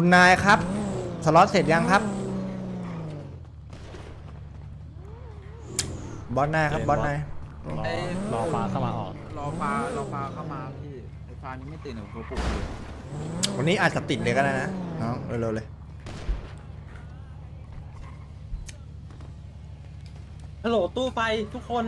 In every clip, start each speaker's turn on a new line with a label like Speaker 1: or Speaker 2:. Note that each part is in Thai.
Speaker 1: คุณนายครับ สล็อตเสร็จยังครับ บอสนายครับบอสนาย
Speaker 2: รอรอฟ้าเข้ามาออก
Speaker 3: รอฟ้ารอฟ้าเข้ามาพี่ไอ้ฟ้ายังไม่ตื่นเลยผมปลุกอยู่
Speaker 1: วันนี้อาจจะติดเลยก็ได้นะน้องเร็วๆเลย
Speaker 4: ฮัลโหลตู้ไฟทุกคน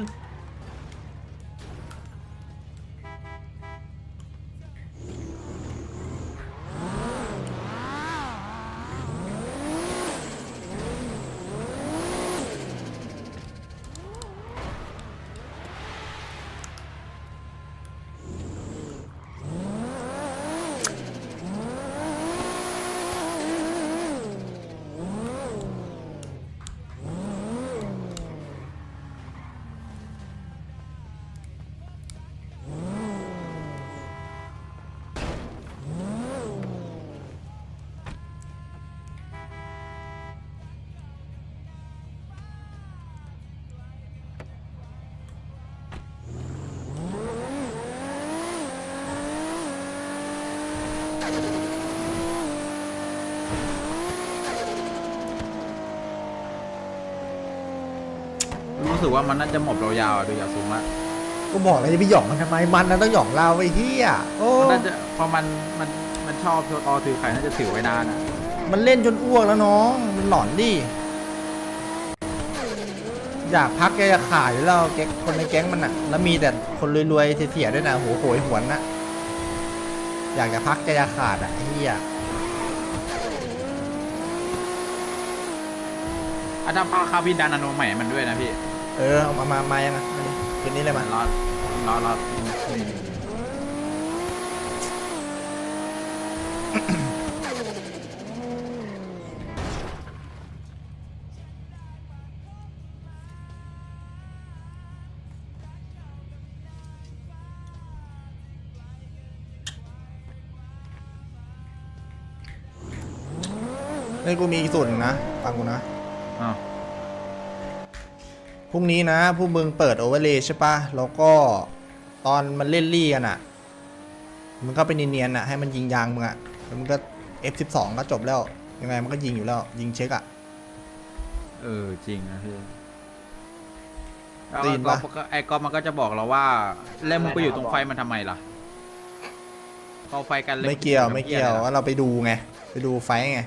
Speaker 3: รู้สึกว่ามันน่าจะหมอบเรายาวอะดูจากสูงละ
Speaker 1: ก็บอกเลยจะไปหย่องมันทำไมมันนะต้องหย่องเราไอ้เหี้ยโอ้
Speaker 3: มันน่าจะพอมันมันมันชอบโชว์ตอถือไข่น่าจะถือไว้นานอะ
Speaker 1: มันเล่นจนอ้วกแล้วน้องมันหลอนดิอยากพักแกจะขาดอยู่แล้วแก๊งคนในแก๊งมันอะแล้วมีแต่คนรวยๆเสียๆด้วยนะโหโหยหวนนะอยากจะพักแกจะขาดอะไอ้เหี้ย
Speaker 3: อาจจะพาคาบินดานาโนใหม่มันด้วยนะพี่
Speaker 1: เออเอามามามายังไงมาดิคืนนี้เลย
Speaker 3: มั
Speaker 1: มันน
Speaker 3: รอรอรอ
Speaker 1: นี่กูมีอีกสูตรหนึ่งนะฟังกูนะ
Speaker 3: อ้าว
Speaker 1: พรุ่งนี้นะผู้มึงเปิดโอเวอร์เลย์ใช่ปะแล้วก็ตอนมันเล่นลี่กันอะมันก็ไปเนียนๆอะให้มันยิงยางมึงอะแล้วมันก็ F12 ก็จบแล้ว ยังไงมันก็ยิงอยู่แล้ว ยิงเช็คอะ
Speaker 3: เออจริงนะพี่
Speaker 1: ได้ยินปะ
Speaker 3: แล้วก็ไอ้กอฟมันก็จะบอกเราว่าแล้วมึงไปอยู่ตรงไฟมันทำไมล่ะเข้าไฟกันเลย
Speaker 1: ไม่เกี่ยวไม่เกี่ยว
Speaker 3: อะร
Speaker 1: ว่าเราไปดูไง ไปดูไฟท์ไง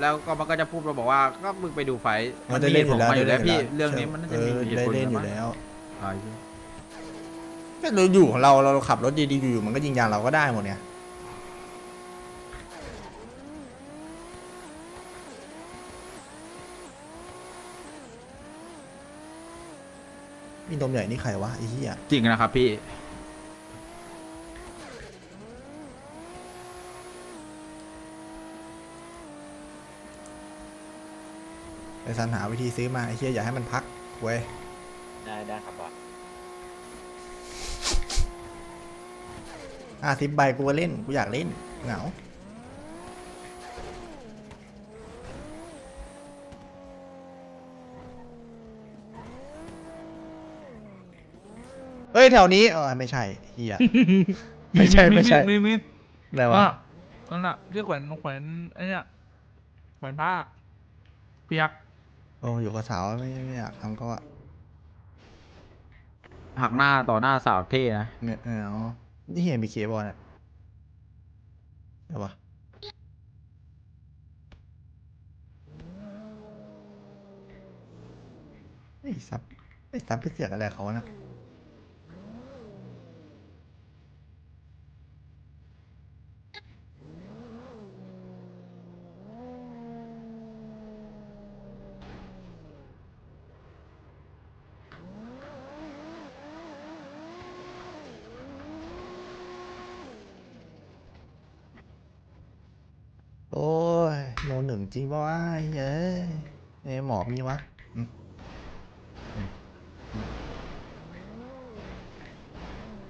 Speaker 3: แล้วก็มันก็จะพูดมาบอกว่าก็มึงไปดูไฟ
Speaker 1: มันจะเล่นอยู่แล้ว
Speaker 3: มัมีเหตุผมาอยู่แล้ว
Speaker 1: ได้
Speaker 3: พี่
Speaker 1: ล่น
Speaker 3: เรื่องนี้มันน่าจะมี
Speaker 1: เออ
Speaker 3: เหตุ
Speaker 1: ได้
Speaker 3: ผล
Speaker 1: เล่นอยู่
Speaker 3: มั้ง
Speaker 1: แล้ว
Speaker 3: อ่าใช่
Speaker 1: ก็เราอยู่ของเราเราขับรถดีๆอยู่ๆมันก็ยิงยางเราก็ได้หมดเนี่ยมีนมใหญ่นี่ใครวะไอ้เหี้ย
Speaker 3: จริงนะครับพี่
Speaker 1: ไปสรรหาวิธีซื้อมาไอ้เหี้ยอย่าให้มันพักเว้ย
Speaker 4: ได้ได้ครับบอส
Speaker 1: ห้าสิบใบกูก็เล่น กูอยากเล่น เหงา เฮ้ย แถวนี้เออไม่ใช่เฮีย ไม่ใช่ไม่ใช่
Speaker 5: มีมี
Speaker 1: อะไร
Speaker 5: ว่าวะนั่นน่ะที่แขวนแขวนไอ้เนี่ยแขวนผ้าเปียก
Speaker 1: โอ้อยู่กับสาวไม่ไม่อยากทำก็ว่า
Speaker 3: หักหน้าต่อหน้าสาวเท่นะ
Speaker 1: เงี้ยเออนี่เฮียมีเคบอลเนี่ยเดี๋ยววะไอ้ซับไอ้ซับไปเสียกอะไรเขานะ โอ้ยโนหนึ่ง จริงปะวะไอ้เฮ้ยไอ้หมอมีวะอืมอืมอืม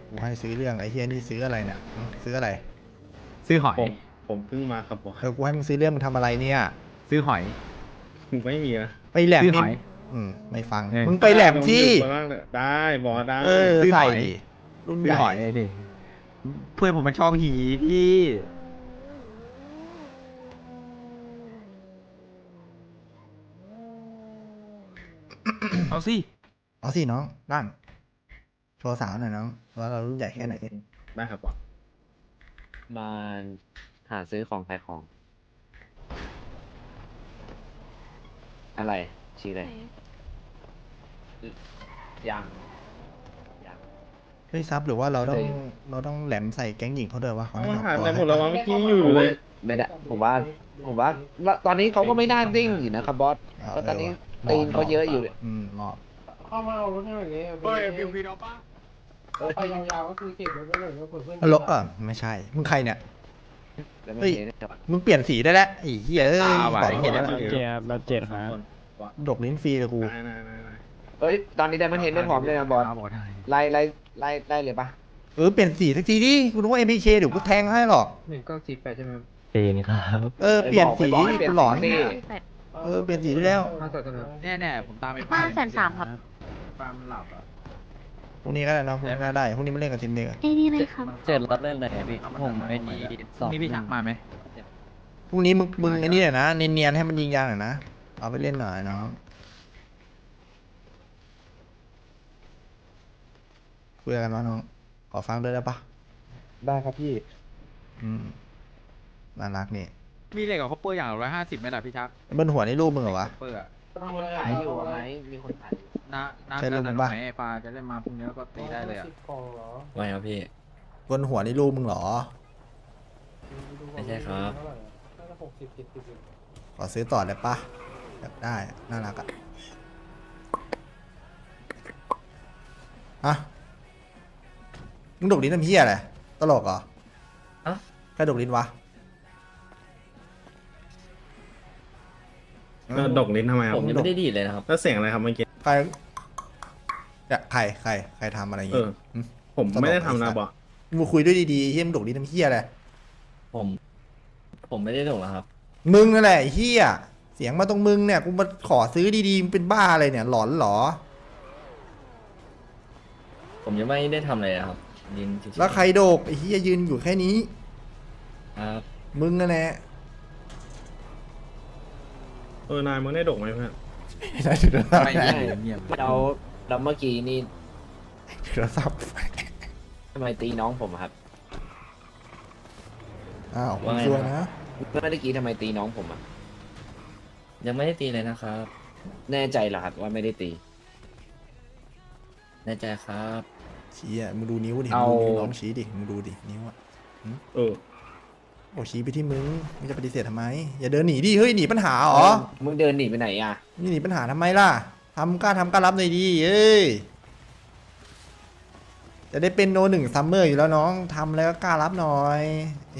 Speaker 1: กูให้ซื้อเรื่องไอ้เฮียนี่ซื้ออะไรเนี่ยอืมซื้ออะไร
Speaker 3: ซื้อหอย
Speaker 6: ผมผมเพิ่งมาครับบอส
Speaker 1: เออกูให้มึงซื้อเรื่องมึงทำอะไรเนี่ย
Speaker 3: ซื้อหอย
Speaker 6: ไม่มีนะ
Speaker 1: ไปแหลม
Speaker 3: ซื้อ
Speaker 1: นี่
Speaker 3: หอย
Speaker 1: อืมไม่ฟัง
Speaker 3: เออ
Speaker 1: มึงไปแหลมที่
Speaker 6: ผมอยู่ข้างล่างเลยได้บอสได้
Speaker 1: เออ
Speaker 3: ซื้อห
Speaker 1: ใส่
Speaker 3: อย
Speaker 1: ดิรุ่น
Speaker 3: ซื้
Speaker 1: ให
Speaker 3: อ
Speaker 1: ญ่
Speaker 3: หอยดิเพื่อนผมมันชอบหีพี่
Speaker 5: เอาสิ
Speaker 1: เอาสิน้องร่างโชว์สาวหน่อยน้องว่าเรารุ่นใหญ่แค่ไหน
Speaker 6: ได้ครับบอส
Speaker 7: มาหาซื้อของขายของ อะไรชี้เลยยังยัง
Speaker 1: เฮ้ยซับหรือว่าเราต้อง
Speaker 7: เฮ้ย
Speaker 1: เราต้องแหลมใส่แก๊งหญิงเขาด้วยวะ
Speaker 6: เอา
Speaker 1: ให้
Speaker 6: มา
Speaker 1: เร
Speaker 6: หาย
Speaker 1: ก่
Speaker 6: ไป
Speaker 1: อน
Speaker 6: หมดแล้ววะเมื่อกี้อยู่เลย
Speaker 7: ไม่ได้ผมว่า ผมว่า ตอนนี้เขาก็ไม่น่าดิ้งอยู่นะครับบอส
Speaker 1: เา
Speaker 7: เพราะตอนนี้
Speaker 1: เตี
Speaker 7: นเขาเยอะอยู่
Speaker 1: อืมหมอบ
Speaker 6: เข้ามาเอารถให้หน่อยดิ
Speaker 3: เฮ้ยพิมพีเอาปะ
Speaker 6: ไปยาวๆก็คือเก็บรถไว้เลยก็เผื่อเพื่อน
Speaker 1: ฮัลโหลเออไม่ใช่ มึงใครเนี่ย
Speaker 7: แล้วไม่
Speaker 1: เฮ้ย
Speaker 7: เห็นนะครับ
Speaker 1: มึงเปลี่ยนสีได้แล้วไอ้เหี้ยเอ้ยบอกหมดแล้ว
Speaker 2: เจ็ดแบบเจ็ดครับ
Speaker 1: ดกลิ้นฟรีเลยกู
Speaker 6: นายนายนายนาย
Speaker 7: เอ้ย ตอนนี้ได้มันเห็นไม่พร้อมเลยนะบอส
Speaker 3: เอาบอกได้
Speaker 7: ไล่ไล่ไล่ไล่เลยปะ
Speaker 1: เออเปลี่ยนสีสักทีดิกูนึกว่า MPK เดี๋ยวกูแทงให้หรอก
Speaker 6: หนึ่งเก้าสี่แปดใช่ไหม
Speaker 2: ปีนครับ
Speaker 1: เออเปลี่ยนสี
Speaker 7: ไปบอกให้เปลี่ยน
Speaker 1: กูหลอน
Speaker 7: สี
Speaker 1: เออเปลี่ยนสีได้แล้ว
Speaker 6: ห้าต่อเท่าไหร่
Speaker 3: แน่แน่ๆผมตามไป
Speaker 8: ห้าแสนสามครับ
Speaker 3: ปาล์มหลับอะ
Speaker 1: พรุ่งนี้ก็ได้เนอะพรุ่งนี้ก็ได้พรุ่งนี้มาเล่นกับทีมเด็กอะ
Speaker 8: ไอ้นี่เลยครับ
Speaker 2: เจ็ดรถเล่นเลยพี่ผมไอ้นี่สอง
Speaker 3: นี่พี่ชักมาไหม
Speaker 1: พรุ่งนี้มึงมึงไอ้นี่หน่อยนะเนียนๆให้มันยิงยางหน่อยนะเอาไปเล่นหน่อยน้องคุยกันว่าน้องขอฟังด้วยได้ปะ
Speaker 7: ได้ครับพี่
Speaker 1: อืม น่ารักนี่
Speaker 3: มีเหล็กกับคอปเปอร์อย่างร้อยห้าสิบไหมล่ะพี่ชัก
Speaker 1: บนหัวนี่รูปมึงเหรอวะ
Speaker 3: คอปเปอร์อะ
Speaker 7: ขายอยู่ไหมมีคนขายอยู่
Speaker 3: น้าน้า
Speaker 1: ใช่
Speaker 3: จะ
Speaker 1: ลูกมึงปะ
Speaker 3: ไหนไอ้ปลาจะได้มาพรุ่งนี้แล้วก็ตีได้เลยอะ
Speaker 2: ไม่ครับพี่
Speaker 1: บนหัวนี่รูปมึงเหรอ
Speaker 2: ไม่ใช่ครับ
Speaker 1: ขอซื้อต่อได้ปะอยากได้อะน่ารักอะอะมึงดกลิ้นทำเพี้ยอะไรตลกเหรอ
Speaker 2: อะ
Speaker 1: ใครดกลิ้นวะ
Speaker 6: เออดกลิ้นทำไมครับ
Speaker 2: ผมยังไม่ได้ดีดเลยนะครับ
Speaker 6: แล้วเสียงอะไรครับเมื่อกี้
Speaker 1: ใครเนี่ยใครใครใครทำอะไรอย่าง
Speaker 6: เอ
Speaker 1: งี้
Speaker 6: อ
Speaker 1: หึ
Speaker 6: ผมไม่ได้ทำนะบอส
Speaker 1: มึงคุยด้วยดีๆเฮียมึงดกลิ้นทำเฮียอะไร
Speaker 2: ผม ผมไม่ได้ถูกนะครับ
Speaker 1: มึงนั่นแหละไอ้เฮียเสียงมาตรงมึงเนี่ยกูมาขอซื้อดีๆมึงเป็นบ้าอะไรเนี่ยหลอนเหรอ
Speaker 2: ผมยังไม่ได้ทำอะไรนะครับยินเฉยๆ
Speaker 1: แล้วใครโดกไอ้เฮียยืนอยู่แค่นี้
Speaker 2: ครับ
Speaker 1: มึงนั่นแหละ
Speaker 6: เออนายมึงได้ดกไหมเพื่อน
Speaker 1: ได้ถือโทรศัพท์
Speaker 3: ไม่เงียบเงียบ
Speaker 7: เราเราเมื่อกี้นี่
Speaker 1: ถือโทรศัพท์
Speaker 7: ทำไมตีน้องผมอะครับ
Speaker 1: อ้าวคุณชัวร์นะ
Speaker 7: เมื่อกี้ทำไมตีน้องผมอะ
Speaker 2: ยังไม่ได้ตีเลยนะครับ
Speaker 7: แน่ใจเหรอครับว่าไม่ได้ตี
Speaker 2: แน่ใจครับ
Speaker 1: ชี้อะมึงดูนิ้วดิ
Speaker 7: เอา
Speaker 1: มึงดูนิ้วน้องชี้ดิมึงดูดินิ้วอะ
Speaker 6: เออ
Speaker 1: โอ้ชี้ไปที่มึงมึงจะปฏิเสธทำไม อย่าเดินหนีดิเฮ้ยหนีปัญหาเหรอ
Speaker 7: มึงเดินหนีไปไหนอะ
Speaker 1: นี่หนีปัญหาทำไมล่ะทำกล้าทำกล้ารับหน่อยดิเอ้ยจะได้เป็นโนหนึ่งซัมเมอร์อยู่แล้วน้องทำแล้วก็กล้ารับหน่อย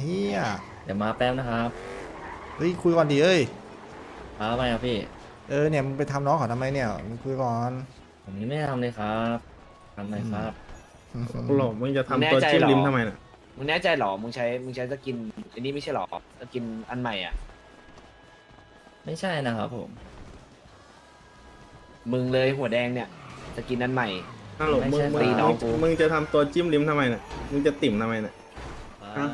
Speaker 1: เฮีย
Speaker 2: เดี๋ยวมาแป๊บนะครับ
Speaker 1: เฮ้ยคุยก่อนดิเอ้ย
Speaker 2: ครับไม่ครับพี่
Speaker 1: เออเนี่ยมึงไปทำน้องเขาทำไมเนี่ยมึงคุยก่อน
Speaker 2: ผมยังไม่ได้ทำเลยครับทำเลยครับ
Speaker 6: หลอกมึงจะทำตัวจิ้มลิ้มทำไมน่ะ
Speaker 7: มึงแน่ใจเหรอ มึงใช้ มึงใช้สกินอันนี้ไม่ใช่เหรอสกินอันใหม่อะ
Speaker 2: ไม่ใช่นะครับผม
Speaker 7: มึงเลยหัวแดงเนี่ยสกินอันใหม่
Speaker 6: ฮัลโหลมึงมึง
Speaker 7: ตีน้องกู
Speaker 6: มึงจะทำตัวจิ้มลิ้มทำไมน่ะมึงจะติ่มทำไมน่ะ
Speaker 2: ครับ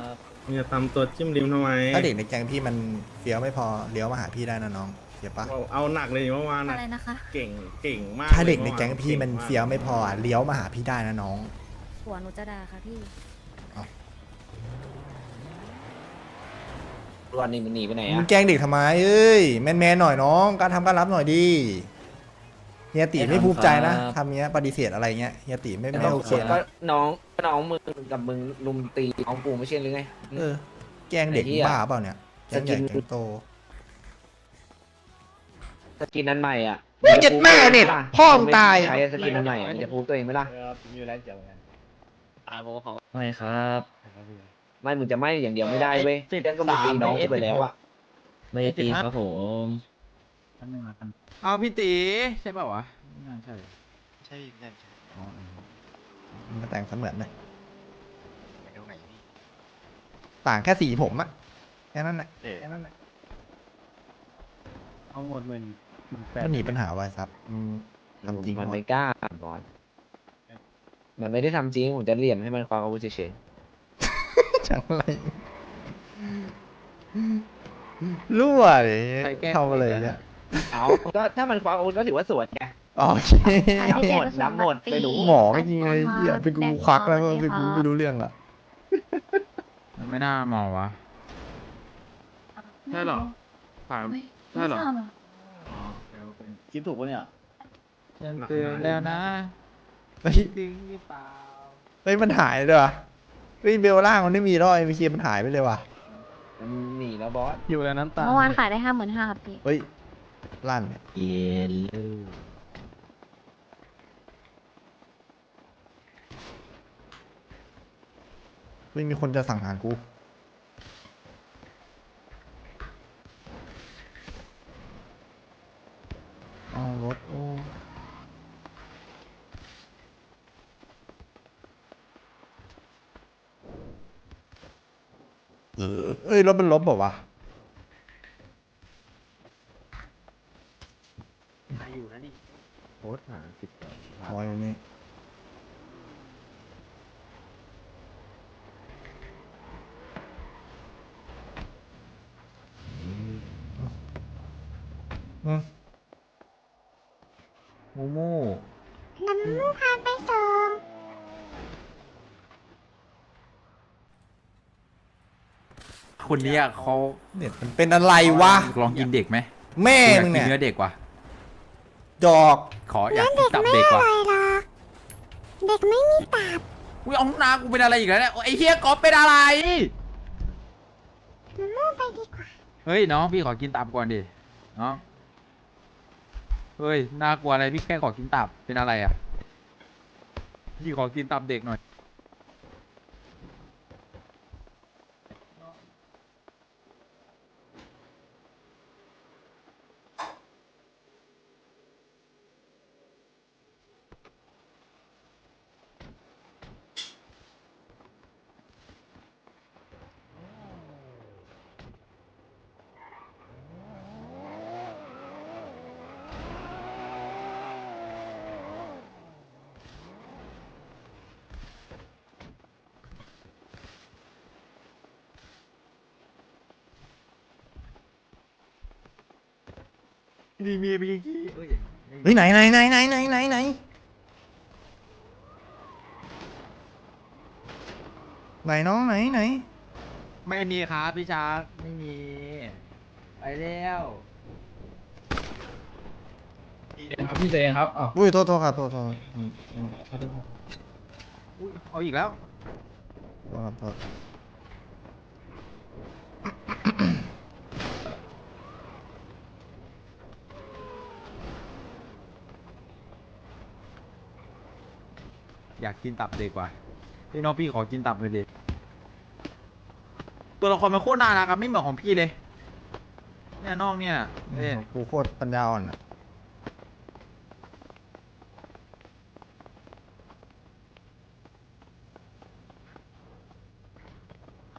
Speaker 6: มึงจะทำตัวจิ้มลิ้มทำไม
Speaker 1: ถ้าเด็กในแก๊งพี่มันเฟี้ยวไม่พอเลี้ยวมาหาพี่ได้นะน้องเดี๋ยวปะ
Speaker 6: เอาเอาหนักเลยเมื่อวาน
Speaker 8: อะ
Speaker 6: น่ะ
Speaker 8: ไรนะคะ
Speaker 6: เก่งเก่งมาก
Speaker 1: ถ้าเด็กใน
Speaker 6: ลย
Speaker 1: แก๊งพี่มันเฟี้ยวไม่พออะเลี้ยวมาหาพี่ได้นะน้อง
Speaker 8: หัวหนูจะด่าค่ะพี่
Speaker 7: วันนี้มึงหนีไปไหน
Speaker 1: มึ
Speaker 7: อะ
Speaker 1: งแกล้งเด็กทำไมเอ้ยแมนแมนๆหน่อยน้องการทำการรับหน่อยดิเฮียติไม่ภูมิใจนะทำเงี้ยปฏิเสธอะไรเงี้ยเฮียติไม่ไม่โอเค
Speaker 7: ก็
Speaker 1: นะ
Speaker 7: น้องก็น้องมึงกับมึงลุมตีน้องกูไม่ใช่หรือไง
Speaker 1: เออ แกล้งเด็ก
Speaker 7: ไอ้เหี้ย
Speaker 1: บ้าเปล่าเนี่ยแกล้งใหญ่
Speaker 7: จะกิน
Speaker 1: แกล้งโต
Speaker 7: สกินอันใหม่อะ
Speaker 1: เจ็ดแม่เน็ตพ่อมึงตาย
Speaker 7: ใช้สกินอันใหม่อะมันจะพูดตัวเองไหมล่ะ
Speaker 2: ไม่ครับ
Speaker 7: ไม่มึงจะไม่อย่างเดียวไม่ได้เว้ยเรื่องก็มึงตีน้องกูไปแล้วอะ
Speaker 2: ไม่ได้ตีครับผม
Speaker 3: เอาพี่ตีใช่ป่าวะไม่น่าใช่
Speaker 9: ใช่พี่ใช่ใช่
Speaker 3: อ๋อเออ
Speaker 1: มันก็แต่งเสมือนเลย
Speaker 9: ไปตรงไหนพี่
Speaker 1: ต่างแค่สีผมอะแค่นั้นแหละ
Speaker 9: เออ
Speaker 1: แค่นั้นแหละ
Speaker 2: เอาหมดหมื่นหมื่นแปด
Speaker 1: ก็หนีปัญหาไว้ครับอืมทำจริง
Speaker 7: มัน
Speaker 1: หมด
Speaker 7: ไม่กล้าบอลมันไม่ได้ทำจริงผมจะเหลี่ยมให้มันคว้าอาวุธเฉย
Speaker 1: จังไรรั่วเลย
Speaker 3: ใครแกล้ง
Speaker 1: ทำอะไรเนี่ย
Speaker 7: ๆเอาก็ถ้ามันคว้าอาวุธก็ถือว่าสวยไง
Speaker 1: โอเค
Speaker 7: นับหมดนับหมดไม่รู้
Speaker 1: หมอก็ยิงไงเหี้ยเป็นกูควักแล้วก็เป็นกูไม่รู้เรื่องละ
Speaker 3: ไม่น่าเมาวะ
Speaker 5: ใช่เหรอถามใช่เหรอ
Speaker 2: คิดถูกปะเนี่ย
Speaker 3: ยังเตือนแล้วนะ
Speaker 1: เฮ้ย
Speaker 3: จริงหรือเปล่า
Speaker 1: เฮ้ยมันหายเลยว่ะ เฮ้ยเบลล่างมันไม่มีแล้วไอ้เคียมันหายไปเลยว่ะ
Speaker 7: มันหนีแล้วบอส
Speaker 5: อยู่แล้วน้ำตา
Speaker 8: เมื่อวานขายได้ห้าหมื่นห้าครับพี่
Speaker 1: เฮ้ยลั่นเนี่ย
Speaker 2: เย็นเลย
Speaker 1: เฮ้ยมีคนจะสั่งหารกู 你老板老婆吧。
Speaker 3: คนเนี้ยเขา
Speaker 1: เน็ตมันเป็นอะไรวะ
Speaker 3: ลองกินเด็กไหม
Speaker 1: แม่
Speaker 3: อยาก
Speaker 1: มึง
Speaker 3: กิน
Speaker 1: เนี่ย
Speaker 3: เนื้อเด็กว่ะ
Speaker 1: ดอก
Speaker 3: ขออยากกินตับเด็กว่ะ
Speaker 8: เด็กไม่มีตับ
Speaker 3: อุ้ยเอาหน้ากูเป็นอะไรอีกแล้วเนี่ยไอ้เฮียก๊อฟเป็นอะไร
Speaker 8: มูไปดีกว่า
Speaker 3: เฮ้ยน้องพี่ขอกินตับก่อนดิน้องเฮ้ยน่ากลัวอะไรพี่แค่ขอกินตับเป็นอะไรอะพี่ขอกินตับเด็กหน่อย มีมีมีกี้เอ้ย
Speaker 1: เฮ้ยไหนไหนไหนไหนไหนไหนไหนไหนน้องไหนไหน
Speaker 3: ไม่มีครับพี่ชาร์กไม่มี ไปแล้ว
Speaker 2: ครับพี่เจนครับอ๋อ
Speaker 1: อุ้ยโทษโทษครับโทษโทษอืมอืมขอโทษครับ
Speaker 3: อุ้ยเอาอีกแล้ว
Speaker 1: โทษครับโทษ
Speaker 3: อยากกินตับเด็กว่ะพี่น้องพี่ขอกินตับเลยดิตัวละครมันโคตรน่ารักอะไม่เหมือนของพี่เลย เนี่ยน้องเนี่ยเอ้ย
Speaker 1: กูโคตรปัญญาอ่อนอะ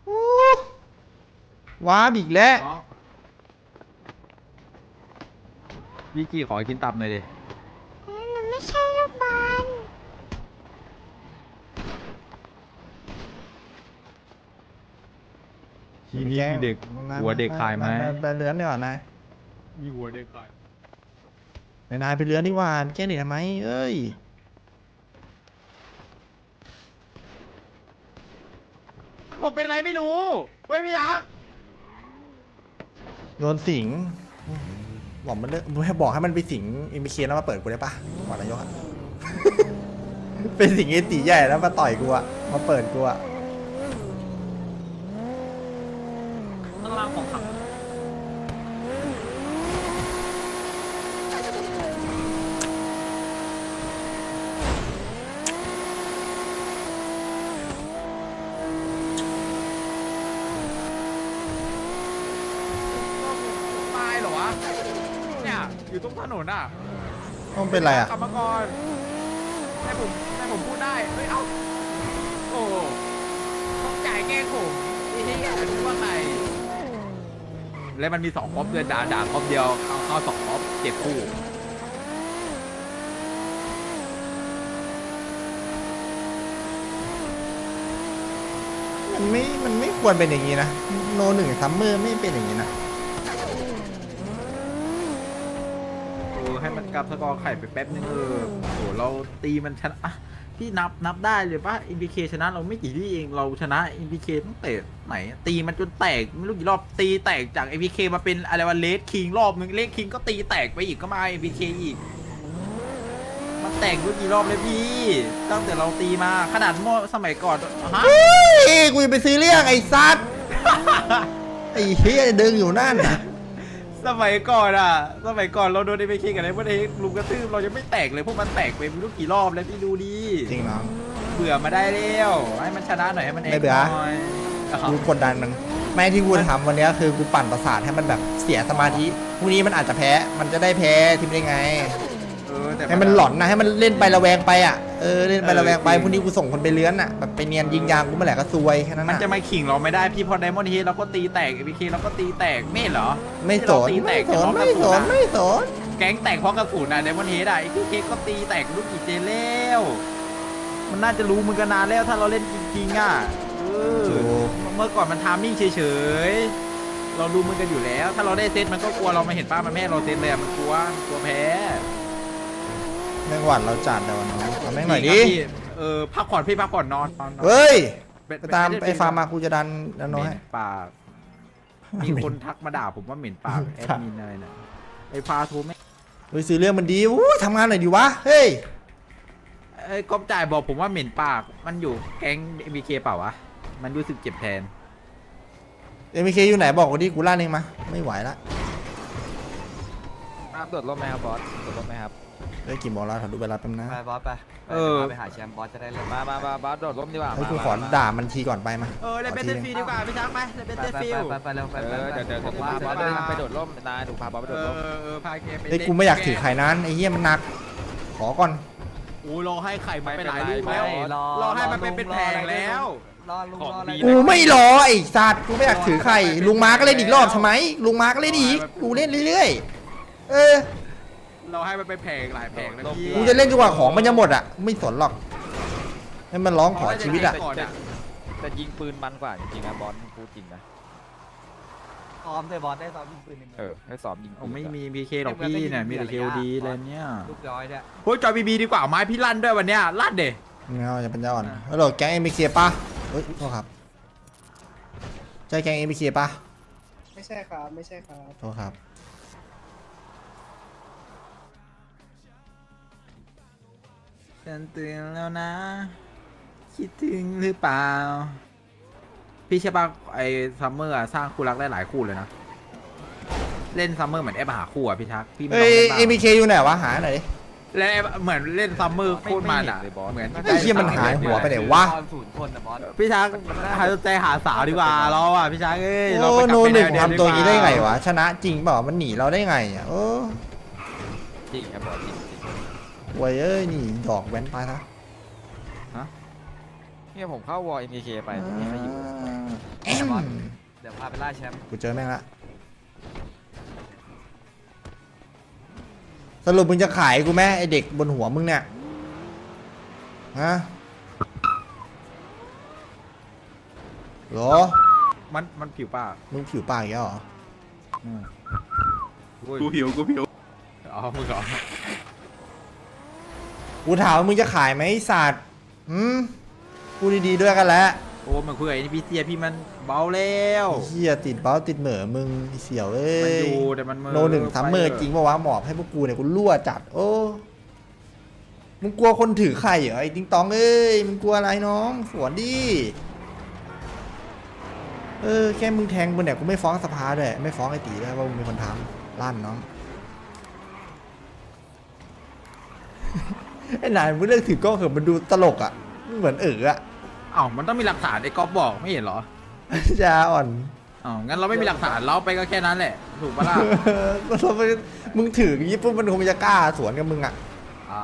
Speaker 1: โอ้ว้าบอีกแล้ว
Speaker 3: น้องพี่กี้ขอกินตับหน่อยดิ
Speaker 8: มันไม่ใช่ลูกบอล
Speaker 3: ทีนี้มีเด็กหัวเด็กขายไหม
Speaker 1: ไปเลื้อนดีกว่านาย
Speaker 3: มีหัวเด็กขาย
Speaker 1: นายนายไปเลื้อนดีกว่าแกล้งเด็กทำไมเอ้ย
Speaker 3: ผมเป็นอะไรไม่รู้เว้ยพี่ยักษ์
Speaker 1: โดนสิงบอกมันเลิกให้บอกให้มันไปสิงเอ็มบีเคแล้วมาเปิดกูได้ปะก่อนนายกอะเป็นสิงเอตีใหญ่แล้วมาต่อยกูอะมาเปิดกูอะ
Speaker 4: ข้างล่างของขัง
Speaker 3: ตายเหรอวะ เนี่ย อยู่ตรงถนนอะ
Speaker 1: ต้องเป็นไรอะ
Speaker 3: กลับมาก่อนให้ผมให้ผมพูดได้เฮ้ยเอ้าโอ้ต้องจ่ายแกล้งผมไอ้เหี้ยนึกว่าใครแล้วมันมีสองครอบด้วยด่าด่าครอบเดียวเข้าเข้าสองครอบเจ็ดคู่
Speaker 1: มันไม่ มันไม่ควรเป็นอย่างนี้นะ โนหนึ่งซัมเมอร์ไม่เป็นอย่างนี้นะ
Speaker 3: เออให้มัน กับสกอร์ไข่ไปแป๊บนึงเออโอ้โหเราตีมันชนะอะพี่นับนับได้เลยป่ะ MPK ชนะเราไม่กี่ที่เองเราชนะ MPK ตั้งแต่ไหน ตีมันจนแตกไม่รู้กี่รอบตีแตกจาก MPK มาเป็นอะไรวะเลดคิงรอบนึงเลดคิงก็ตีแตกไปอีกก็มา MPK อีก มันแตกรู้กี่รอบเลยพี่ ตั้งแต่เราตีมาขนาดเมื่อสมัยก่อนฮะ
Speaker 1: เฮ้ยกูจะไปซื้อเรื่องไอ้ซัด ไอ้เฮียเดินอยู่นั่นน่ะ
Speaker 3: สมัยก่อนอะ สมัยก่อนเราโดน MPK กันไอ้พวกนี้ลุงกระทืบเรายังไม่แตกเลยพวกมันแตกไปไม่รู้กี่รอบแล้วพี่ดูดิ
Speaker 1: จริงน้อง
Speaker 3: เบื่อมาได้แล้วให้มันชนะหน่อยให้มัน
Speaker 1: ไม่เบื่อ
Speaker 3: หน่อย
Speaker 1: กูกดดันมันไม่ที่กูทำวันเนี้ยคือกูปั่นประสาทให้มันแบบเสียสมาธิพรุ่งนี้มันอาจจะแพ้ มันจะได้แพ้ทีมได้ไง
Speaker 3: เออแต่
Speaker 1: ให้มันหลอนนะให้มันเล่นไประแวงไปอะเออเล่นไประแวงไปพรุ่งนี้กูส่งคนไปเลื้อนอะแบบไปเนียนยิงยางกูเมื่อไหร่ก็ซวยแค่นั้น
Speaker 3: มัน
Speaker 1: น่ะ
Speaker 3: จะมาขิงเราไม่ได้พี่พอไดมอนด์เฮดเราก็ตีแตก MPK เราก็ตีแตกไม่เหรอ
Speaker 1: ไม่สน
Speaker 3: ที่เราตีแต
Speaker 1: ไม่
Speaker 3: ก
Speaker 1: สน
Speaker 3: เพราะ
Speaker 1: ไม่
Speaker 3: กระ
Speaker 1: ส
Speaker 3: สุ
Speaker 1: น
Speaker 3: นอะ
Speaker 1: ไม่สน
Speaker 3: แก๊งแตกเพราะกระสุนอะไดมอนด์เฮดอะไอ้พี่เคก็ตีแตกลูกกี่เจนแล้วมันน่าจะรู้มึงกันนานแล้วถ้าเราเล่นจริงๆอะเออ
Speaker 1: ถูก
Speaker 3: เมื่อก่อนมันทามมิ่งเฉยๆเราดูมึงกันอยู่แล้ว ถ้าเราได้เซตมันก็กลัวเรามาเห็นป้ามันแม่ให้เราเซตเลยอะมันกลัวกลัวแพ้
Speaker 1: แม่งหวัดเราจัดเลยวะน้องเอาแม่งหน่อยดิ
Speaker 3: ครับพี่เออพักผ่อนพี่พักผ่อนนอนนอนนอน
Speaker 1: เฮ้ย
Speaker 3: เป็น
Speaker 1: ไปตาม
Speaker 3: เป็น
Speaker 1: ไปฟาร์มมากูจะดันดัน
Speaker 3: เห
Speaker 1: น้อ
Speaker 3: ม็
Speaker 1: ย
Speaker 3: นปากมีคนทักมาด่าผมว่าเหม็นปากแอดมินอะไรนะไอ้พาโทรไม่
Speaker 1: เฮ้ยซื้อเรื่องมันดีอู้ทำงานหน่อยดีวะ เฮ้ย
Speaker 3: ไอ้ก๊อฟจ่ายบอกผมว่าเหม็นปาก มันอยู่แก๊งเอ็มบีเคเปล่าวะมันรู้สึกเจ็บแทน
Speaker 1: เอ็มเคอยู่ไหนบอกกูดิกูล่าเองมา ไม่ไหวละ
Speaker 7: ครับโดดร่มไหมครับบอสโดดร่มไหมครับ
Speaker 1: ได้กี่โมงแล้วถอดดูเวลาแป๊บนะ
Speaker 2: ไปบอสไป
Speaker 3: เออ
Speaker 2: ไปหาแชมป์บอสจะได้เล่น
Speaker 7: มามามาบอสโดดร่มดีกว่า
Speaker 1: เฮ้ย
Speaker 7: มา
Speaker 1: กูขอ
Speaker 7: มา
Speaker 1: ด่ามันทีก่อนไปมา
Speaker 3: เออเล่น
Speaker 1: ข
Speaker 3: เบ
Speaker 1: อ
Speaker 3: ส
Speaker 1: ที
Speaker 3: เตอ
Speaker 1: นึง
Speaker 3: ร์ฟิลดีกว่าพี่ช้างไปเล่นเบส
Speaker 2: ไป
Speaker 3: เตอร์
Speaker 2: ไป
Speaker 3: ฟิล
Speaker 2: ไปไปเร็วไป
Speaker 7: เอ
Speaker 2: ไป
Speaker 7: อ
Speaker 2: ไป
Speaker 7: เดี๋ยวเดี๋ยวเดี๋ยวกูพาบอสเดินไปโดดร่มนายถูกพาบอสไป
Speaker 3: เอ
Speaker 7: โดด
Speaker 3: อ
Speaker 7: ร่ม
Speaker 3: เออพาเกมไป
Speaker 1: เฮ้ยกูไม่อยากถือไข่นั้นไอ้เหี้ยมันหนัก ขอก่อน
Speaker 3: โอ้รอให้ไข่มันไปหลาย
Speaker 7: ไม่
Speaker 3: ลูก
Speaker 7: เป็นไร
Speaker 3: แล้ว
Speaker 7: ไม่
Speaker 2: รอ
Speaker 3: รอให้มันเป็นเป็นแพงแล้ว
Speaker 2: รอลุงรออะไร
Speaker 1: กูไม่รอไอ้สัตว์กูไม่อยากถือไข่ลุงมาก็เล่นอีกรอบทำไมลุงมาก็เล่นอีกกูเล่นเรื่อยๆเออ
Speaker 3: เราให้มันไปแพงหลายแพงแล้วพี่
Speaker 1: กูจะเล่นจนกว่าของมันจะหมดอะไม่สนหรอกให้มันร้องขอชีวิตอะ
Speaker 3: ก่อนอะ
Speaker 7: แต่ยิงปืนมันกว่าจริงๆนะบอสพูดจริงนะ
Speaker 2: ซ้อมเลยบอสได้ซ้อมยิงปืนหนึ่ง
Speaker 7: เออให้สอบยิง
Speaker 3: โอ้ไม่มีบีเคหรอกพี่เนี่ยมีแต่เคดีอะไรเนี่ย
Speaker 2: ลูกย้อยเนี่ย
Speaker 3: โอ้ยจอยบีบีดีกว่าไม้พี่ลั่นด้วยวันเนี้ยลั่นเด็
Speaker 1: ไม่เอาอย่าเป็นเจ้าอ่อนฮัลโหลแก๊งเอ็มบีเคป่ะเฮ้ยโทษครับใช่แก๊งเอ็มบีเคป่ะ
Speaker 2: ไม่ใช่ครับไม่ใช่ครับ
Speaker 1: โทษครับ
Speaker 3: ฉันเตือนแล้วนะ คิดถึงหรือเปล่า พี่ใช่ปะไอ้ซัมเมอร์อะสร้างคู่รักได้หลายคู่เลยนะ เล่นซัมเมอร์เหมือนแอปหาคู่อะพี่ทักพี่ไม่
Speaker 1: เฮ้
Speaker 3: ล
Speaker 1: ย
Speaker 3: องเล่นบ้าง
Speaker 1: เอ็มบีเคอยู่ไหนวะหาหน่อยดิ
Speaker 3: และแอปเหมือนเล่นซัมเมอร์โคตรมันอะเหมือน
Speaker 1: ไอ้เหี้ยมันหายหัวไปไหนวะ
Speaker 2: ตอนศูนย์คนนะบอส
Speaker 3: พี่ชักหาใจหาสาวดีกว่าเราอะพี่ชักเอ้ยเรา
Speaker 1: โอ้
Speaker 3: ไปกลับ
Speaker 1: โน
Speaker 3: ไป
Speaker 1: หนึ่ง
Speaker 3: แวเดิม
Speaker 1: ทำตัวนี้ได้ไง
Speaker 3: ก
Speaker 1: วะ ชนะจริงเปล่ามันหนีเราได้ไงอะโอ้
Speaker 7: จริงครับบอสจริงจริง
Speaker 1: หวยเอ้ยนี่ดอกแว้นไปซะ
Speaker 7: เนี่ยผมเข้าวอล MK ไปไม่มีใครอยู่
Speaker 1: แอม
Speaker 2: เดี๋ยวพาไปล่าแชมป์
Speaker 1: กูเจอแม่งละสรุปมึงจะขายกูแม่ไอเด็กบนหัวมึงเนี่ยฮะเหรอ
Speaker 3: มันมันผิวปาก
Speaker 1: มึงผิวปากอีกแล้วเหรอ
Speaker 6: กูหิวกูหิว
Speaker 3: อ๋อมึงเหรอ
Speaker 1: กูถามว่ามึงจะขายไหมไอ้สัตว์หืมพูดดีๆด้วยกันแหล้ว
Speaker 3: โอ้มันคุยกับไอ้นี่พี่เสียพี่มันเบาแล้ว
Speaker 1: เฮียติดเบ้าติดเหม่อมึงไอ้เสี่ยวเอ้
Speaker 3: มัน
Speaker 1: ย
Speaker 3: อยู่แต่มันเมอ
Speaker 1: โนหนึ่งทัมเมอร์จริงปะวะหมอบให้พวกกูเนี่ยกูรั่วจัด โอ้มึงกลัวคนถือไข่เหรอไอ้ติงตองเอ้ยมึงกลัวอะไรน้องสวนดิเออแค่มึงแทงมึงเนี่ยกูไม่ฟ้องสภาด้วยไม่ฟ้องไอ้ตีด้วยว่ามึงเป็นคนทำลั่นน้อง ไอ้นายมึงเลิกถือกล้องเถอะมันดูตลกอะมึงเหมือนเอ๋ออะ
Speaker 3: อ้าวมันต้องมีหลักฐานไอ้ก๊อฟบอกไม่เห็นเหรอ
Speaker 1: จาอ่อน
Speaker 3: อ้าวงั้นเราไม่มีหลักฐานเราไปก็แค่นั้นแหละ ถูกปะล่ะ
Speaker 1: ก็เราไปมึงถืออย่างนี้ปุ๊บมันคงจะกล้าสวนกับมึงอะ
Speaker 3: อ่า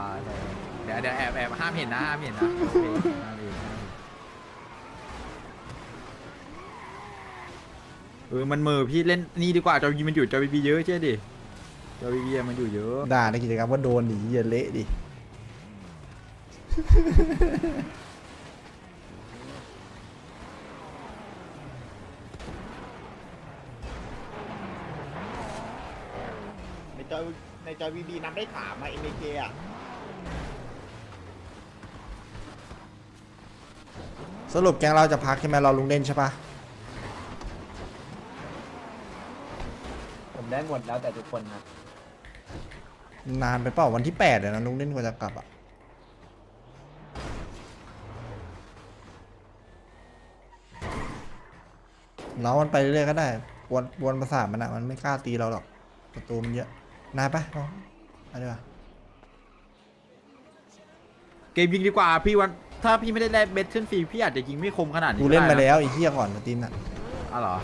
Speaker 3: เดี๋ยวเดี๋ยวแอบแอบห้ามเห็นนะห้ามเห็นนะโอเคห้ามเห็นห้ามเห็นเออมันมือพี่เล่นนี่ดีกว่าจอบีมันอยู่จอบีเยอะใช่ดิจอบีมันอยู่เยอะ
Speaker 1: ด่าในกิจกรรมว่าโดนดิอย่าเละดิ
Speaker 6: ไอ้จอย
Speaker 10: ในจอยวีบีนับได้สามอะเอ็นเคอะ
Speaker 1: สรุปแก๊งเราจะพักใช่ไหมเราลุงเล่นใช่ปะ
Speaker 7: ผมได้หมดแล้วแต่ทุกคนครับ
Speaker 1: นานไปเปล่าวันที่แปดเดี๋ยวนะลุงเล่นกว่าจะกลับอะ เรามันไปเรื่อยๆก็ได้วนวนประสาทมันอะมันไม่กล้าตีเราหรอกศัตรูมันเยอะนายปะน้องเอะไรวะ
Speaker 3: เกมยิงดีกว่าพี่วันถ้าพี่ไม่ได้ได้เบสขึ้นฟรีพี่อาจจะยิงไม่คมขนาดนี้
Speaker 1: กูเล่น
Speaker 3: ก็
Speaker 1: มา
Speaker 3: ได้ะ
Speaker 1: แล้วไอ้เหี้ยก่อนมาตีนอะ
Speaker 3: อ๋อเหรอ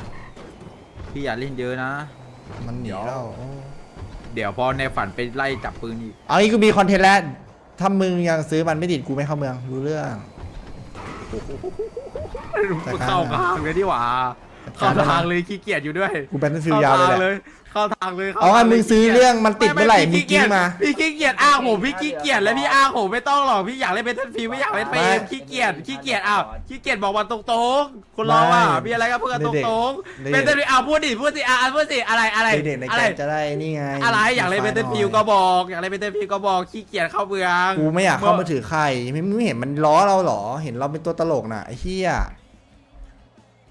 Speaker 3: พี่อย่าเล่นเยอะนะ
Speaker 1: มันหนี
Speaker 3: เดี๋ยว
Speaker 1: แล้วโอ้
Speaker 3: เดี๋ยวพอในฝันไปไล่จับปืนอีก
Speaker 1: เอางี้กูมีคอนเทนต์แล้วถ้ามึงยังซื้อมันไม่ติดกูไม่เข้าเมืองรู้เรื่องแต่การ
Speaker 3: เข้าทางเลยดีกว่า เข้าทางเลยขี้เกียจอยู่ด้วย
Speaker 1: กูเป็นฟิวยาวเลยแหละ
Speaker 3: เข้าทางเลย
Speaker 1: เอาไงมึงซื้อเรื่องมันติดเมื่อไหร่
Speaker 3: พี่
Speaker 1: มึงกิ้งมา
Speaker 3: พี่ขี้เกียจอ้างผมพี่ขี้เกียจแล้วพี่อ้างผมไม่ต้องหรอกพี่อยากเล่นเบทเทิลฟิลไม่อยากเล่นเฟร
Speaker 1: ไม่
Speaker 3: มขี้เกียจขี้เกียจอ้าวขี้เกียจบอกวันตรงๆคนเราอะ
Speaker 1: ไม่
Speaker 3: มีอะไรก็พูดกันต
Speaker 1: เด็ก
Speaker 3: รง
Speaker 1: เด็ก
Speaker 3: ๆเบทเทิลฟิลอ้าวพูดดิพูดสิอะพูดสิอะไรอะไร
Speaker 1: เด็กๆใน
Speaker 3: อะ
Speaker 1: แก
Speaker 3: ไร
Speaker 1: งจะได้นี่ไง
Speaker 3: อะไรอยากเล่นเบทเทิลฟิลก็บอกอยากเล่นเบทเทิลฟิลก็บอกขี้เกียจเข้าเมือง
Speaker 1: กูไม่อยากเข้ามาถือใครไม่มึงไม่เห็นมันล้อเราเหรอเห็นเราเป็นตัวตลกน่ะไอ้เหี้ย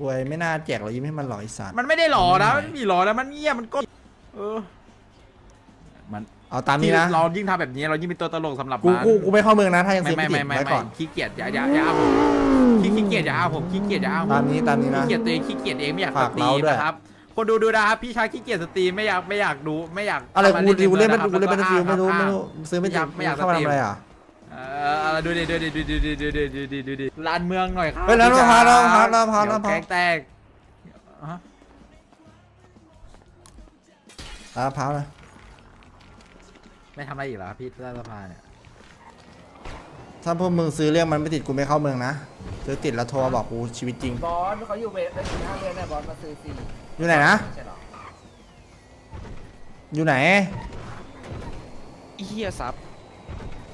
Speaker 1: ป่วยไม่น่าแจกเรายิ้มให้มันหรอกไอ้สัตว์
Speaker 3: มันไม่ได้หลอนะมันไม่มีหลอนะมันเงียบมันก็ เออ มัน
Speaker 1: เอาตาม
Speaker 3: ที่
Speaker 1: นี้นะ
Speaker 3: เรายิ่งทำแบบนี้เรายิ่งเป็นตัวตลกสำหรับ
Speaker 1: กู
Speaker 3: มัน
Speaker 1: กู กูไม่เข้าเมืองนะ ถ้ายัง
Speaker 3: ไม่
Speaker 1: ซื้อ
Speaker 3: ไม่
Speaker 1: ไม่ติ
Speaker 3: ไม่
Speaker 1: ด
Speaker 3: ไม่
Speaker 1: ไว้
Speaker 3: ไม่
Speaker 1: ก่อน
Speaker 3: ขี้เกียจอย่าอย่าอย่าเอาผมขี้ขี้เกียจอย่าเอาผมขี้เกียจอย่าเอาผม
Speaker 1: ตามนี้ ตามนี้
Speaker 3: ขี้
Speaker 1: นะ
Speaker 3: เกียจตัวเองขี้เกียจเองไม่อยากส
Speaker 1: ฝาก
Speaker 3: ตรี
Speaker 1: เรา
Speaker 3: ม
Speaker 1: ด้วย
Speaker 3: นะครับคนดูดูนะครับพี่ชายขี้เกียจสตรีมไม่อยากไม่อยากดูไม่อยาก
Speaker 1: อะไร
Speaker 3: ข้า
Speaker 1: กู
Speaker 3: มา
Speaker 1: กูเล่นไม่
Speaker 3: ใมืองะครับ
Speaker 1: กูเล่นไม่ได้ฟิลไม่รู้
Speaker 3: อ้าง
Speaker 1: ไม่รู้ ซื้อไม่ติด
Speaker 3: ไม่อยาก
Speaker 1: เข้ามา
Speaker 3: สตรี
Speaker 1: ทำ
Speaker 3: ม
Speaker 1: อะไรอะ
Speaker 3: เออเอาดูดิดูดิดูดิดูดิดูดิดูดิดูดิลานเมืองหน่อยครับ
Speaker 1: เฮ้ยแล้ว
Speaker 3: พี่
Speaker 1: เราพาเราพา
Speaker 3: ชย
Speaker 1: เราพา
Speaker 3: ดี๋ยว
Speaker 1: เราพา
Speaker 3: แกงแตกฮะ
Speaker 1: ลาดพร้าวนะ
Speaker 3: ไม่ทำอะไรอีกเหรอครับพี่รัฐสภาเนี่ย
Speaker 1: ถ้าพวกมึงซื้อเรื่องมันไม่ติดกูไม่เข้าเมืองนะซื้อติดแล้วโทรมาบอกกูชีวิตจริง
Speaker 7: บอสเขาอยู่เวทได้สี่ห้าเดือนเนี่ยบอสมาซื้อสี่
Speaker 1: อยู่ไหนนะ
Speaker 7: ใช่หรอ
Speaker 1: อยู่ไหน
Speaker 2: เฮียซับ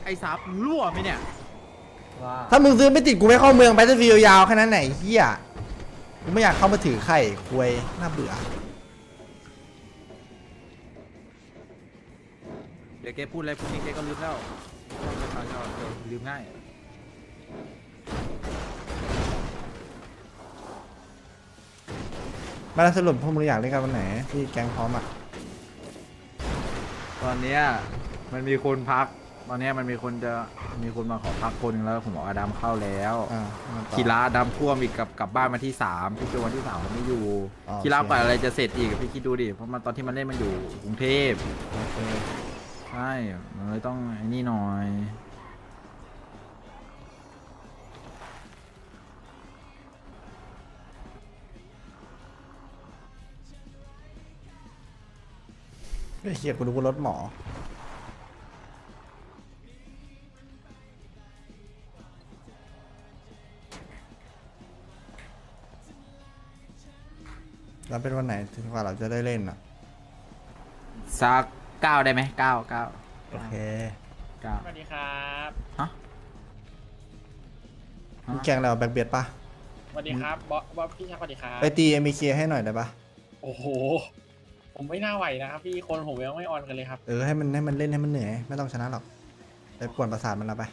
Speaker 3: ไอ้ซับมึงรั่วไหมเนี่ย
Speaker 7: ว่า
Speaker 1: ถ้ามึงซื้อไม่ติดกูไม่เข้าเมืองไปจะฟิวยาวแค่นั้นไหนเฮียกูไม่อยากเข้ามาถือไข่ควยน่าเบื่อ
Speaker 3: เดี๋ยวแกพูดอะไรพวกนี้แกก็ลืมแล้วลืมง่าย
Speaker 1: มาแล้วสรุปพวกมึงอยากเล่นกันวันไหนที่แก๊งพร้อมอะ
Speaker 3: ตอนเนี้ยมันมีคนพัก ตอนเนี้ยมันมีคนจะมีคนมาขอพักคนหนึงแล้วผมบอกอดัมเข้าแล้ว
Speaker 1: อ่ามาต่อ
Speaker 3: คีระอดัมท่วมอีกกับกลับบ้านมาที่สามพี่โจวันที่สามมันไม่อยู่
Speaker 1: อ๋อ
Speaker 3: คีระ
Speaker 1: โอเค
Speaker 3: กว่าอะไรจะเสร็จอีกพี่คิดดูดิเพราะมันตอนที่มันเล่นมันอยู่กรุงเทพ
Speaker 1: โอเค
Speaker 3: ใช่มันเลยต้องไอ้นี่หน่อย
Speaker 1: ไอ้เฮียกูรู้ว่ารถหมอ แล้วเป็นวันไหนถึงกว่าเราจะได้เล่นอะ
Speaker 3: สักเก้าได้ไหมเก้าเก้า
Speaker 1: โอเค
Speaker 3: เก้า
Speaker 4: สวัสดีครับ
Speaker 3: ฮะ
Speaker 1: มีแกงเราแบกเบียดปะ
Speaker 4: สวัสดีครับบอสบอสพี่ชายสวัสดีครับ
Speaker 1: ไปตีเอ็มเคให้หน่อยได้ปะ
Speaker 4: โอ้โห ผมไม่น่าไหวนะครับพี่คนผมยังไม่ออนกันเลยครับ
Speaker 1: เออให้มันให้มันเล่นให้มันเหนื่อยไม่ต้องชนะหรอกไปป่วนประสาทมันละไป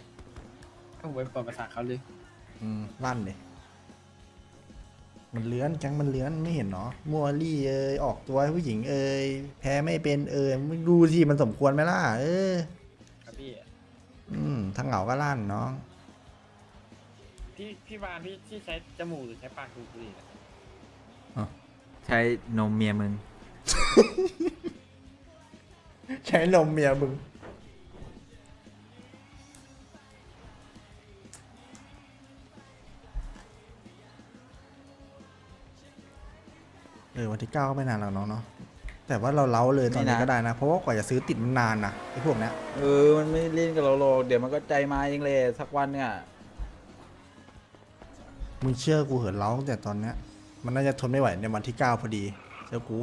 Speaker 4: ผมไปเปิดประสาทเขาเลย
Speaker 1: อืมลั่นเลย มันเลื้อนแก๊งมันเลื้อนไม่เห็นเนาะมัวรี่เอยออกตัวให้ผู้หญิงเอยแพ้ไม่เป็นเอยมึงดูสิมันสมควรไหมล่ะ เออ
Speaker 4: ครับพี่
Speaker 1: อืมทั้งเหงาก็ลั่นน้อง
Speaker 4: พี่พี่บานพี่ที่ใช้จมูกหรือใช้ปากดูดบุหรี่นะ
Speaker 3: ใช้นมเมียมึง
Speaker 1: ใช้นมเมียมึง เออวันที่เก้าก็ไม่นานหรอกน้องเนาะแต่ว่าเราเล้าเลยตอนนี้
Speaker 3: ไม่นาน
Speaker 1: ก็ได้นะ เพราะว่ากว่าจะซื้อติดมันนานนะไอ้พวกเนี้ย
Speaker 3: เออ มันไม่เล่นกับเราหรอกเดี๋ยวมันก็ใจมาเองเลยสักวันเนี่ย
Speaker 1: มึงเชื่อกูเหอะเล้าตั้งแต่ตอนเนี้ยมันน่าจะทนไม่ไหวในวันที่เก้าพอดีเชื่อกู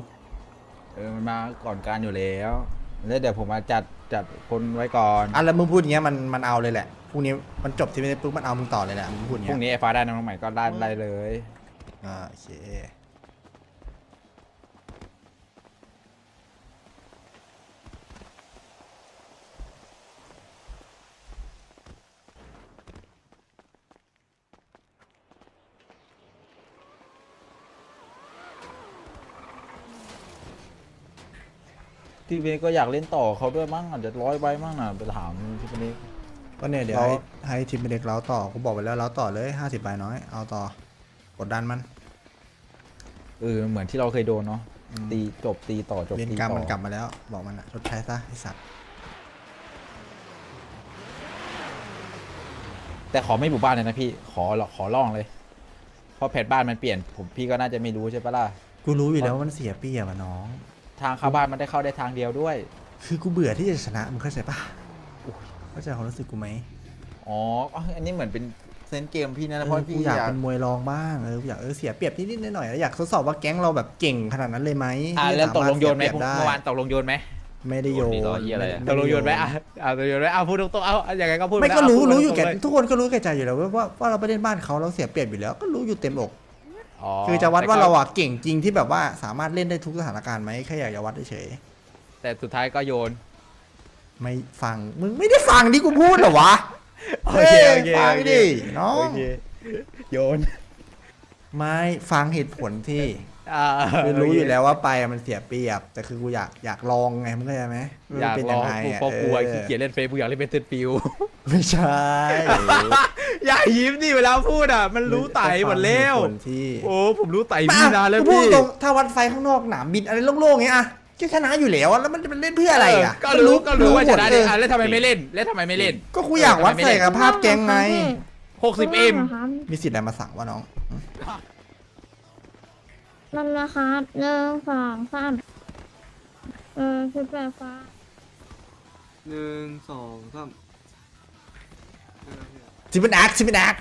Speaker 3: เออมันมาก่อนการอยู่แล้ว แล้วเดี๋ยวผมมาจัดจัดคนไว้ก่อน
Speaker 1: อะแล้วมึงพูดอย่างเงี้ยมันมันเอาเลยแหละพรุ่งนี้มันจบที่ไม่ได้ปุ๊บมันเอามึงต่อเลยแหละมึงพูดอย่าง
Speaker 3: พรุ่
Speaker 1: เงี้
Speaker 3: ง
Speaker 1: ย
Speaker 3: นี้ไอ้ฟ้าได้น้องใหม่ก็ได้ได้เลย
Speaker 1: อ่าโอเค
Speaker 3: ทีเวก็อยากเล่นต่อเขาด้วยมั้งอาจจะร้อยใบมั้งน่ะไปถามทีเว
Speaker 1: ก็เนี่ยเดี๋ยว
Speaker 3: เรา
Speaker 1: ให้ให้ทีมเป็นเด็กเล้าต่อกูบอกไปแล้วเล้าต่อเลยห้าสิบใบน้อยเอาต่อกดดันมัน
Speaker 3: เออเหมือนที่เราเคยโดนเนาะ
Speaker 1: อืม
Speaker 3: ตีจบตีต่อจบ
Speaker 1: เวียน
Speaker 3: ตี
Speaker 1: กรรม
Speaker 3: ต่อ
Speaker 1: มันกลับมาแล้ว บอกมันอะชดใช้ซะไอสัตว์
Speaker 3: แต่ขอไม่บุกบ้านเลยนะพี่ขอขอร้องเลยเพราะแผนบ้านมันเปลี่ยน ผมพี่ก็น่าจะไม่รู้ใช่ปะล่ะ
Speaker 1: กูรู้อยู่แล้วว่ามันเสียเปรียบอะน้อง
Speaker 3: ทางเข้าบ้านมันได้เข้าได้ทางเดียวด้วย
Speaker 1: คือกูเบื่อที่จะชนะมึงเข้าใจปะเข้าใจความรู้สึกกูไหม
Speaker 3: อ๋ออ๋ออันนี้เหมือนเป็นเซนส์เกมพี่นะ
Speaker 1: เออ
Speaker 3: เพราะ
Speaker 1: กู
Speaker 3: พี่
Speaker 1: อยาก
Speaker 3: อยาก
Speaker 1: เป็นมวยรองบ้างเออกูอยากเออเสียเปรียบนิดๆหน่อยๆแล้วอยากทดสอบว่าแก๊งเราแบบเก่งขนาดนั้นเลยไหม
Speaker 3: อ่า
Speaker 1: ที่จะ
Speaker 3: แล้วตกลงโยนไหม
Speaker 1: สาารถเสียเปรียบได้
Speaker 3: เมื่อวานตกลงโยนไหม
Speaker 1: ไม่ได้โยน
Speaker 11: โยนดีรอเหี้ยอะไรอะ
Speaker 3: ตกลงโยนไหมอะอ่าตกลงโยนไหมอะพูดตรงๆเอาอย่างไงก็พูด
Speaker 1: ไม่
Speaker 3: ป
Speaker 1: ก็รู้
Speaker 3: เาพูด
Speaker 1: รู้อยู่แก่
Speaker 3: ตงๆเล
Speaker 1: ทุกคนก็รู้แก่ใจอยู่แล้วว่าว่าว่าเราไปเล่นบ้านเขาเราเสียเปรียบอยู่แล้ว ก็รู้อยู่เต็มอก
Speaker 3: อ๋อ
Speaker 1: คือจะวัดว่า
Speaker 3: แต่ก็
Speaker 1: เราอะเก่งจริงที่แบบว่าสามารถเล่นได้ทุกสถานการณ์ไหมแค่อยากจะวัดเฉย
Speaker 3: แต่สุดท้ายก็โยน
Speaker 1: ๆไม่ฟังมึงไม่ได้ฟังที่กูพูดเหรอวะ
Speaker 3: โอเคโอเค
Speaker 1: ฮ้ยฟัง
Speaker 3: โอเค
Speaker 1: ดิน้อง
Speaker 3: โอเคโยน
Speaker 1: ไม่ฟังเหตุผลที่
Speaker 3: อ่า
Speaker 1: คือรู้
Speaker 3: โเค
Speaker 1: อยู่แล้วว่าไปอะมันเสียเปรียบ แต่คือกูอยากอยากลองไงมึงเข้าใจไหมว่
Speaker 3: อยาก
Speaker 1: มันเป็น
Speaker 3: ล
Speaker 1: ยั
Speaker 3: อง
Speaker 1: งไง
Speaker 3: กู
Speaker 1: อะ
Speaker 3: เพราะกลัว
Speaker 1: ออ
Speaker 3: ขี้เกียจเล่นเฟซบุ๊กอยากเล่นเป็นเซนฟิล
Speaker 1: ไม่ใช่
Speaker 3: อย่ายิ้มดิเวลาพูดอะ มันรู้ไตหมดแล้ว
Speaker 1: ก็ฟังเหตุผลที่
Speaker 3: โอ้ผมรู้ไตพี่นานแล้ว
Speaker 1: กูพูด
Speaker 3: พี่
Speaker 1: ตรงถ้าวัดไฟข้างนอกหนามบินอะไรโล่งๆเงี้ยอะก็ชนะอยู่แล้วอะแล้วมันจะมันเล่นเพื่ออะไรอะ
Speaker 3: ก็รู้ก็รู้ว่าชนะ
Speaker 1: เล
Speaker 3: ดิ
Speaker 1: ย
Speaker 3: อะแล้วทำไมไม่เล่นแล้วทำไมไม่เล่น
Speaker 1: ก็กูอยากวัดใส่กับภาพแก๊งไง
Speaker 3: หกสิบเอ็ม
Speaker 1: มีสิทธิ์อะไรมาสั่งวะน้อง
Speaker 12: นั่นนะครับหนึ่งสองสามเออคือแบบฟ้า
Speaker 11: หนึ่งสองสาม
Speaker 1: ซิเป็นแอคซิเป็นแอค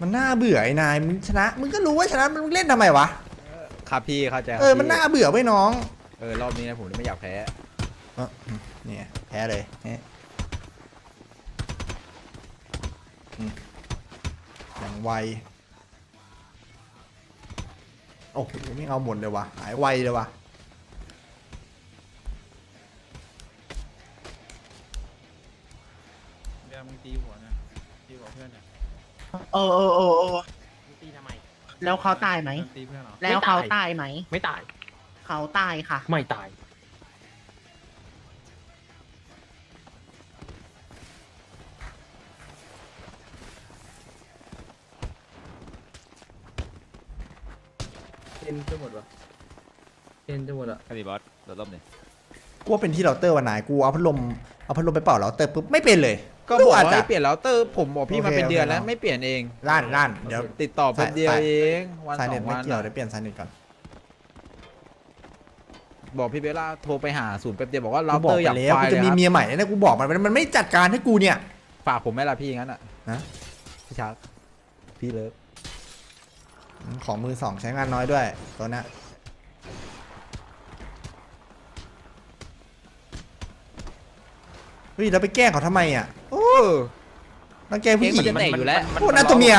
Speaker 1: มันน่าเบื่อไอ้นายมึงชนะมึงก็รู้ว่าชนะมึงเล่นทำไมวะ
Speaker 3: ครับพี่เข้าใจครับ
Speaker 1: เออมัน
Speaker 3: พี่
Speaker 1: น่าเบื่อไว้น้อง
Speaker 3: เออรอบนี้นะผมไม่อยากแพ้
Speaker 1: เออเนี่ยแพ้เลยเนี่ยอืมอย่างไวโอ้โหไม่เอาหมดเลยวะหายไวเลยวะ
Speaker 5: เดี๋ยวมึงตีหัวนะตีหัวเพื่อนเนี่ย
Speaker 10: เออเออเออเออ
Speaker 13: ตีทำไม
Speaker 10: แล้วเขาตายไหม
Speaker 5: ตีเพื่อนเหรอ
Speaker 10: แล้วเขาตายไหม
Speaker 13: ไม่ตาย
Speaker 10: เขาตายค่ะ
Speaker 13: ไม่ตาย
Speaker 11: หมดวะเอ็นจะหมดอะคาริบอสโดดร่มเนี่ย
Speaker 1: กูว่าเป็นที่เราเตอร์วันไหนกูเอาพัดลมเอาพัดลมไปเป่าเราเตอร์ปุ๊บไม่เป็นเลย
Speaker 3: ก็บอก
Speaker 1: อาจ
Speaker 3: ว่า
Speaker 1: จะ
Speaker 3: ให้เปลี่ยนแล้วเตอร์ผมบอกพี่
Speaker 1: โอเค
Speaker 3: มาเป็นเดือน
Speaker 1: โอเค
Speaker 3: แล้ว
Speaker 1: เนอะ
Speaker 3: ไม่เปลี่ยนเอง
Speaker 1: ล้านล้านเดี๋ยว
Speaker 3: ติดต่อแป๊บเดียว
Speaker 1: สาย
Speaker 3: เองวัน
Speaker 1: สาย
Speaker 3: สอ
Speaker 1: เน็ต
Speaker 3: ง
Speaker 1: ไม่
Speaker 3: วัน
Speaker 1: เกี่ยว
Speaker 3: อะ
Speaker 1: เดี๋ยวเปลี่ยนสายเน็ตก่อน
Speaker 3: บอกพี่เบลล่าโทรไปหาศูนย์แป๊บเดียวบอกว่าเรา
Speaker 1: กูบอก
Speaker 3: เตอร์
Speaker 1: ไป
Speaker 3: อยาก
Speaker 1: แล้ว
Speaker 3: ไฟ
Speaker 1: กู
Speaker 3: ล์
Speaker 1: จะ
Speaker 3: เลย
Speaker 1: มี
Speaker 3: ครับ
Speaker 1: เมียใหม่แล้วนะกูบอกมันมันมันไม่จัดการให้กูเนี่ย
Speaker 3: ฝากผมไหมล่ะพี่งั้นอะ
Speaker 1: นะ
Speaker 3: พี่ชักพี่เลิฟ
Speaker 1: ของมือสองใช้งานน้อยด้วย ตัวเนี้ยเฮ้ยเราไปแกล้งเขาทำไมอะโอ้รังแกผู้หญิง
Speaker 3: เอ๊ะมันจะแตกอยู่แล้ว
Speaker 1: โอ้น่าตัวเมียโอ้